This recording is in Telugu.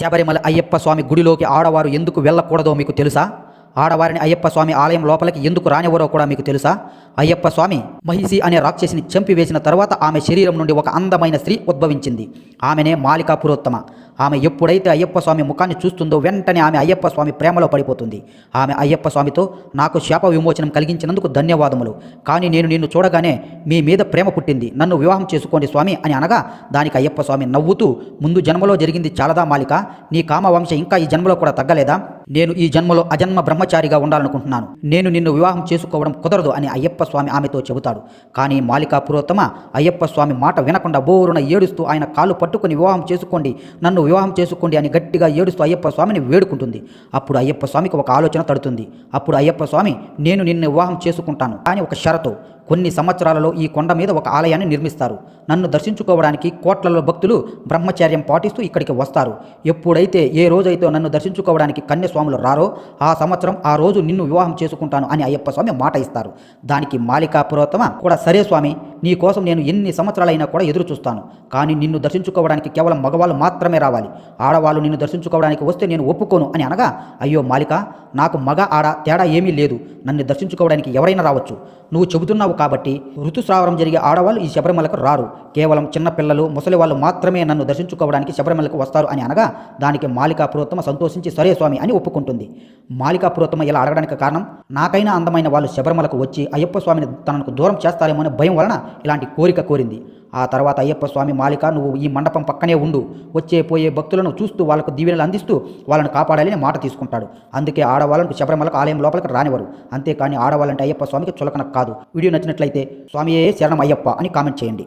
శబరిమల అయ్యప్ప స్వామి గుడిలోకి ఆడవారు ఎందుకు వెళ్ళకూడదో మీకు తెలుసా? ఆడవారిని అయ్యప్ప స్వామి ఆలయం లోపలికి ఎందుకు రానివ్వరో కూడా మీకు తెలుసా? అయ్యప్ప స్వామి మహిషి అనే రాక్షసిని చంపివేసిన తర్వాత ఆమె శరీరం నుండి ఒక అందమైన స్త్రీ ఉద్భవించింది. ఆమెనే మాలికా పురోత్తమ ఆమె ఎప్పుడైతే అయ్యప్ప స్వామి ముఖాన్ని చూస్తుందో వెంటనే ఆమె అయ్యప్ప స్వామి ప్రేమలో పడిపోతుంది. ఆమె అయ్యప్ప స్వామితో నాకు శాప విమోచనం కలిగించినందుకు ధన్యవాదములు. కానీ నేను నిన్ను చూడగానే మీ మీద ప్రేమ పుట్టింది. నన్ను వివాహం చేసుకోండి స్వామి అని అనగా దానికి అయ్యప్ప స్వామి నవ్వుతూ ముందు జన్మలో జరిగింది చాలదా మాలిక? నీ కామవంశ ఇంకా ఈ జన్మలో కూడా తగ్గలేదా? నేను ఈ జన్మలో అజన్మ బ్రహ్మచారిగా ఉండాలనుకుంటున్నాను. నేను నిన్ను వివాహం చేసుకోవడం కుదరదు అని అయ్యప్ప స్వామి ఆమెతో చెబుతాడు. కానీ మాలికా పురోత్తమ అయ్యప్ప స్వామి మాట వినకుండా బోరున ఏడుస్తూ ఆయన కాళ్ళు పట్టుకుని వివాహం చేసుకోండి. నన్ను వివాహం చేసుకోండి అని గట్టిగా ఏడుస్తూ అయ్యప్ప స్వామిని వేడుకుంటుంది. అప్పుడు అయ్యప్ప స్వామికి ఒక ఆలోచన తడుతుంది. అప్పుడు అయ్యప్ప స్వామి నేను నిన్ను వివాహం చేసుకుంటాను. కానీ ఒక షరతు. కొన్ని సంవత్సరాలలో ఈ కొండ మీద ఒక ఆలయాన్ని నిర్మిస్తారు. నన్ను దర్శించుకోవడానికి కోట్లలో భక్తులు బ్రహ్మచర్యం పాటిస్తూ ఇక్కడికి వస్తారు. ఎప్పుడైతే ఏ రోజైతే నన్ను దర్శించుకోవడానికి కన్యస్వాములు రారో ఆ సంవత్సరం ఆ రోజు నిన్ను వివాహం చేసుకుంటాను అని అయ్యప్ప స్వామి మాట ఇస్తారు. దానికి మాలికా పురోత్తమ కూడా సరే స్వామి నీ కోసం నేను ఎన్ని సంవత్సరాలైనా కూడా ఎదురు చూస్తాను. కానీ నిన్ను దర్శించుకోవడానికి కేవలం మగవాళ్ళు మాత్రమే రావాలి. ఆడవాళ్ళు నిన్ను దర్శించుకోవడానికి వస్తే నేను ఒప్పుకోను అని అనగా అయ్యో మాలిక నాకు మగ ఆడ తేడా ఏమీ లేదు. నన్ను దర్శించుకోవడానికి ఎవరైనా రావచ్చు. నువ్వు చెబుతున్నావు కాబట్టి ఋతుస్రావరం జరిగే ఆడవాళ్ళు ఈ శబరిమలకు రారు. కేవలం చిన్నపిల్లలు ముసలి వాళ్ళు మాత్రమే నన్ను దర్శించుకోవడానికి శబరిమలకు వస్తారు అని అనగా దానికి మాలికా పురోత్తమ సంతోషించి సరే స్వామి అని ఒప్పుకుంటుంది. మాలికా పురోత్తమ ఇలా అడగడానికి కారణం నాకైనా అందమైన వాళ్ళు శబరిమలకు వచ్చి అయ్యప్ప స్వామిని తనకు దూరం చేస్తారేమో అనే భయం వలన ఇలాంటి కోరిక కోరింది. ఆ తర్వాత అయ్యప్ప స్వామి మాలిక నువ్వు ఈ మండపం పక్కనే ఉండు. వచ్చే పోయే భక్తులను చూస్తూ వాళ్ళకు దీవెనలు అందిస్తూ వాళ్ళని కాపాడాలని మాట తీసుకుంటాడు. అందుకే ఆడవాళ్ళకు శబరిమలకు ఆలయం లోపలికి రానివ్వరు. అంతేకాని ఆడవాళ్ళంటే అయ్యప్ప స్వామికి చులకన కాదు. వీడియో నచ్చినట్లయితే స్వామియే శరణం అయ్యప్ప అని కామెంట్ చేయండి.